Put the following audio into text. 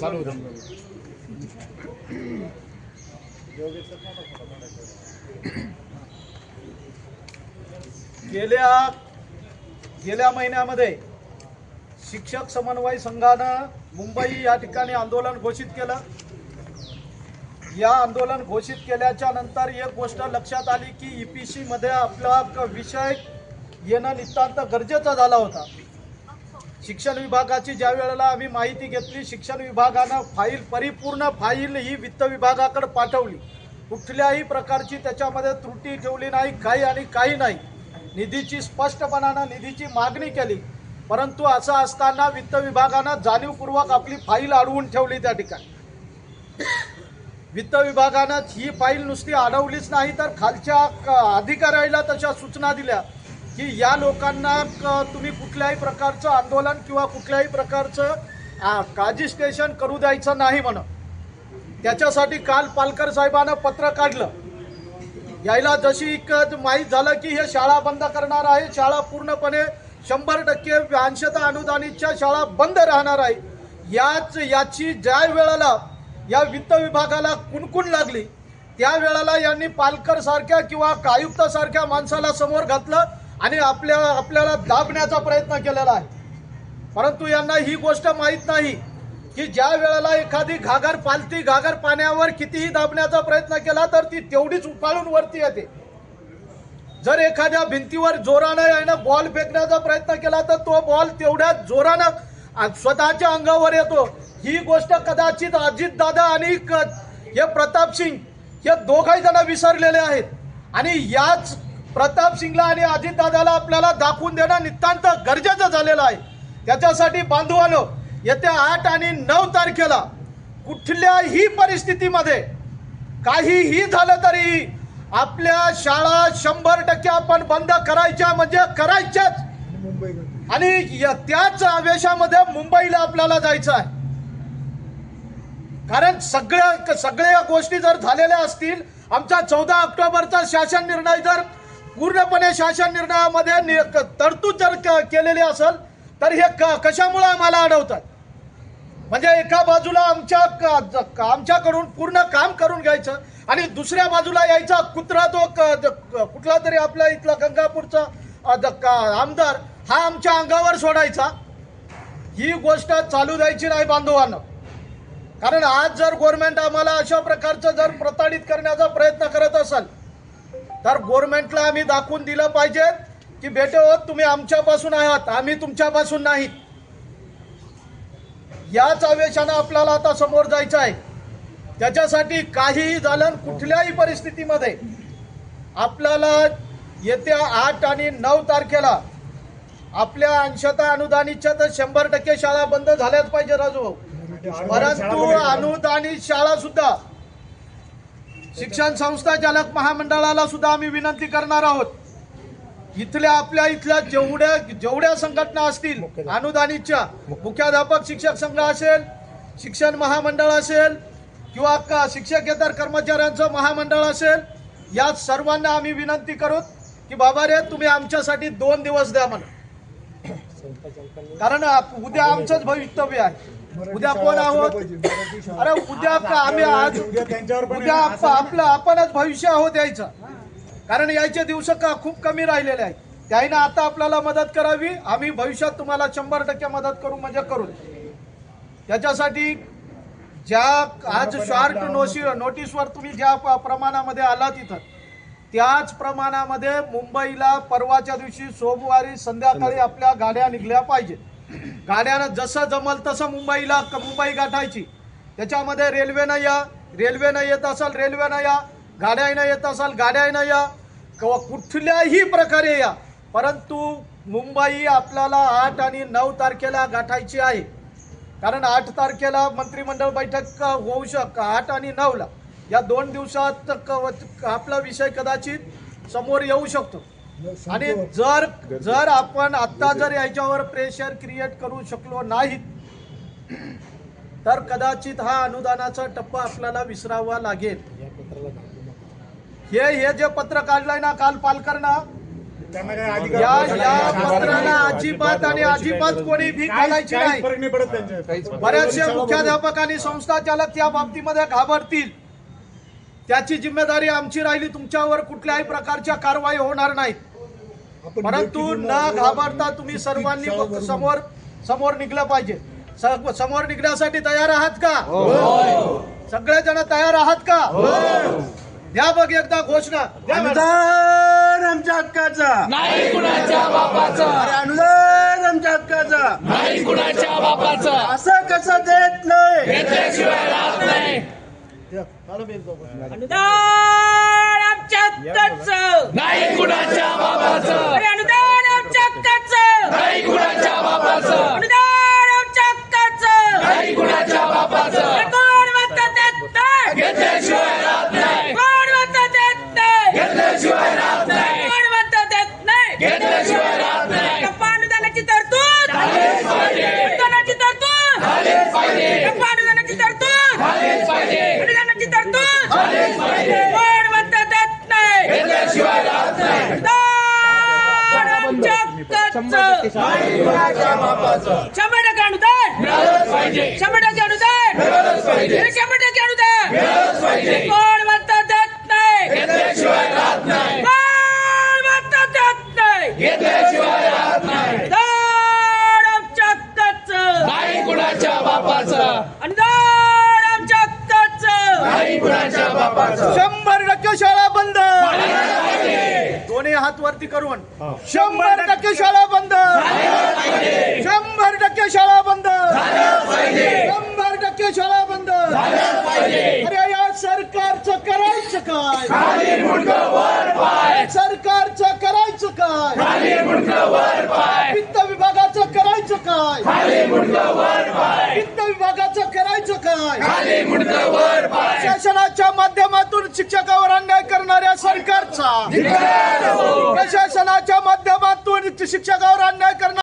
चालू गेल्या गेल्या महिन्यामध्ये शिक्षक समन्वय संघानं मुंबई या ठिकाणी आंदोलन घोषित केलं. या आंदोलन घोषित केल्याच्यानंतर एक गोष्ट लक्षात आली की ई पी सीमध्ये आपला विषय येणं नितांत गरजेचा झाला होता. शिक्षण विभागाची ज्या वेळेला आम्ही माहिती घेतली शिक्षण विभागानं फाईल परिपूर्ण फाईल ही वित्त विभागाकडे पाठवली. कुठल्याही प्रकारची त्याच्यामध्ये त्रुटी ठेवली नाही काही आणि काही नाही. निधीची स्पष्टपणानं निधीची मागणी केली. परंतु असं असताना वित्त विभागानं जाणीवपूर्वक आपली फाईल अडवून ठेवली त्या ठिकाणी. वित्त विभागानं ही फाईल नुसती अडवलीच नाही तर खालच्या अधिकाऱ्याला तशा सूचना दिल्या. की या लोकांना तुम्ही कुठल्याही प्रकारचं आंदोलन किंवा कुठल्याही प्रकारचं काजी काजिस्टेशन करू द्यायचं नाही म्हण त्याच्यासाठी काल पालकर साहेबानं पत्र काढलं. यायला जशी माहीत झालं की हे शाळा बंद करणार आहे शाळा पूर्णपणे शंभर टक्के अंशतः अनुदानितच्या शाळा बंद राहणार आहे. याच याची ज्या वेळेला या वित्त विभागाला कुणकुण लागली त्या वेळेला यांनी पालकर सारख्या किंवा आयुक्त सारख्या माणसाला समोर घातलं. आणि आपल्या आपल्याला दाबण्याचा प्रयत्न केलेला आहे. परंतु यांना ही गोष्ट माहीत नाही की ज्या वेळेला एखादी घागर पालती घागर पाण्यावर कितीही दाबण्याचा प्रयत्न केला तर ती तेवढीच उफाळून वरती येते. जर एखाद्या भिंतीवर जोरानं यानं बॉल फेकण्याचा प्रयत्न केला तर तो बॉल तेवढ्या जोरानं स्वतःच्या अंगावर येतो. ही गोष्ट कदाचित अजित दादा आणि क- हे प्रताप सिंग हे दोघही जण विसरलेले आहेत. आणि याच प्रताप सिंगला आणि अजित दादाला आपल्याला दाखवून देणं नितांत गरजेचं झालेलं आहे. त्याच्यासाठी बांधवानो येत्या आठ आणि नऊ तारखेला कुठल्याही परिस्थितीमध्ये काहीही झालं तरी आपल्या शाळा शंभर टक्के आपण बंद करायच्या म्हणजे करायच्याच. आणि त्याच आवेशामध्ये मुंबईला आपल्याला जायचं आहे. कारण सगळ्या सगळ्या गोष्टी जर झालेल्या असतील आमचा चौदा ऑक्टोबरचा शासन निर्णय जर पूर्णपणे शासन निर्णयामध्ये नि- क- तरतूद जर क- केलेली असेल तर हे क- कशामुळं आम्हाला अडवतात? म्हणजे एका बाजूला आमच्या ज- आमच्याकडून पूर्ण काम करून घ्यायचं आणि दुसऱ्या बाजूला यायचा कुत्रा तो क- क- कुठला तरी आपल्या इथला गंगापूरचा आमदार हा आमच्या अंगावर सोडायचा. ही गोष्ट चालू द्यायची नाही बांधवांना. कारण आज जर गव्हर्नमेंट आम्हाला अशा प्रकारचं जर प्रताडित करण्याचा प्रयत्न करत असेल तर गव्हर्नमेंटला आम्ही दाखवून दिलं पाहिजे की बेटे हो तुम्ही आमच्यापासून आहात आम्ही तुमच्यापासून नाहीत याच आवेशानं आपल्याला आता समोर जायचं आहे. त्याच्यासाठी काहीही झालं कुठल्याही परिस्थितीमध्ये आपल्याला येत्या आठ आणि नऊ तारखेला आपल्या अंशतः अनुदानितच्या तर शंभर टक्के शाळा बंद झाल्याच पाहिजे राजू. परंतु अनुदानित शाळा सुद्धा शिक्षण संस्था चालक महामंडळाला सुद्धा आम्ही विनंती करणार आहोत. इथल्या आपल्या इथल्या जेवढ्या जेवढ्या संघटना असतील अनुदानितच्या मुख्याध्यापक शिक्षक संघ असेल शिक्षण महामंडळ असेल किंवा का शिक्षकेतर कर्मचाऱ्यांचं महामंडळ असेल या सर्वांना आम्ही विनंती करू की बाबा रे तुम्ही आमच्यासाठी दोन दिवस द्या म्हणा. कारण उद्या आमचंच भवितव्य आहे. उद्या कोण आहोत? अरे उद्या आम्ही आज उद्या आप- आपलं आपणच भविष्य आहोत यायचं. कारण यायचे दिवस का खूप कमी राहिलेले आहेत. त्याईनं आता आपल्याला मदत करावी. आम्ही भविष्यात तुम्हाला शंभर टक्के मदत करू म्हणजे करू. त्याच्यासाठी ज्या आज शॉर्ट नोशी नोटीसवर तुम्ही ज्या प्रमाणामध्ये आला तिथं त्याच प्रमाणामध्ये मुंबईला परवाच्या दिवशी सोमवारी संध्याकाळी. आपल्या गाड्या निघल्या पाहिजेत. गाड्यानं जसं जमल तसं मुंबईला मुंबई गाठायची. त्याच्यामध्ये रेल्वेनं या रेल्वेनं येत असाल रेल्वेनं या गाड्यानं येत असाल गाड्यानं या किंवा कुठल्याही प्रकारे या. परंतु मुंबई आपल्याला आठ आणि नऊ तारखेला गाठायची आहे. कारण आठ तारखेला मंत्रिमंडळ बैठक होऊ शक आठ आणि नऊला. या दोन दिवसात क- आपला विषय कदाचित समोर येऊ शकतो. आणि जर जर आपण आता जर याच्यावर प्रेशर क्रिएट करू शकलो नाहीत तर कदाचित हा अनुदानाचा टप्पा आपल्याला विसरावा लागेल. हे हे जे पत्र काढलंय ना काल पालकरना या या पत्राला अजिबात आणि अजिबात कोणी भीक घालायची नाही. नाही बऱ्याचशे मुख्याध्यापक आणि संस्था चालक त्या बाबतीमध्ये घाबरतील. त्याची जिम्मेदारी आमची राहिली तुमच्यावर कुठल्याही प्रकारच्या कारवाई होणार नाहीत. आपण परंतु न घाबरता तुम्ही सर्वांनी समोर समोर निघलं पाहिजे. समोर निघण्यासाठी तयार आहात का? सगळे जण तयार आहात का? द्या बघ एकदा घोषणा. अनुदान आमच्या हक्काचा. नाही कुणाच्या बापाचा. अरे अनुदान आमच्या हक्काचा. नाही कुणाच्या बापाचा. असं कसं देत नाही. अनुदान आमच्या हक्काचं. नाही कुणाच्या बापाचं अरे अनुदान आमच्या हक्काचं. नाही कुणाच्या बापाचं अनुदान आमच्या हक्काचं नाही कुणाच्या बापाचं हे कोण म्हणतं देत नाही घेतल्याशिवाय राहत नाही कोण म्हणतं देत नाही घेतल्याशिवाय राहत नाही कोण म्हणतं देत नाही घेतल्याशिवाय राहत नाही गप्पा अनुदानाची तरतूद झालेच पाहिजे अनुदानाची तरतूद झालेच पाहिजे गप्पा अनुदानाची तरतूद झालेच पाहिजे अनुदानाची तरतूद झालेच पाहिजे कोण म्हणतं देत नाही घेतल्याशिवाय राहत नाही अनुदान आमच्या हक्काचं शंभर टक्के अनुदान शंभर टक्के अनुदान शंभर टक्के अनुदान कोण म्हणतं देत नाही. कोण म्हणतं देत नाही. घेतल्याशिवाय शंभर टक्के शाळा बंद. दोन्ही हात वरती करून. शंभर टक्के शाळा बंद. शंभर टक्के शाळा बंद. शंभर टक्के शाळा बंद. अरे या सरकारचं करायचं काय? सरकारचं करायचं काय? वित्त विभागाचं करायचं काय? प्रशासनाच्या माध्यमातून शिक्षकावर अन्याय करणाऱ्या सरकारचा. प्रशासनाच्या माध्यमातून शिक्षकावर अन्याय करणार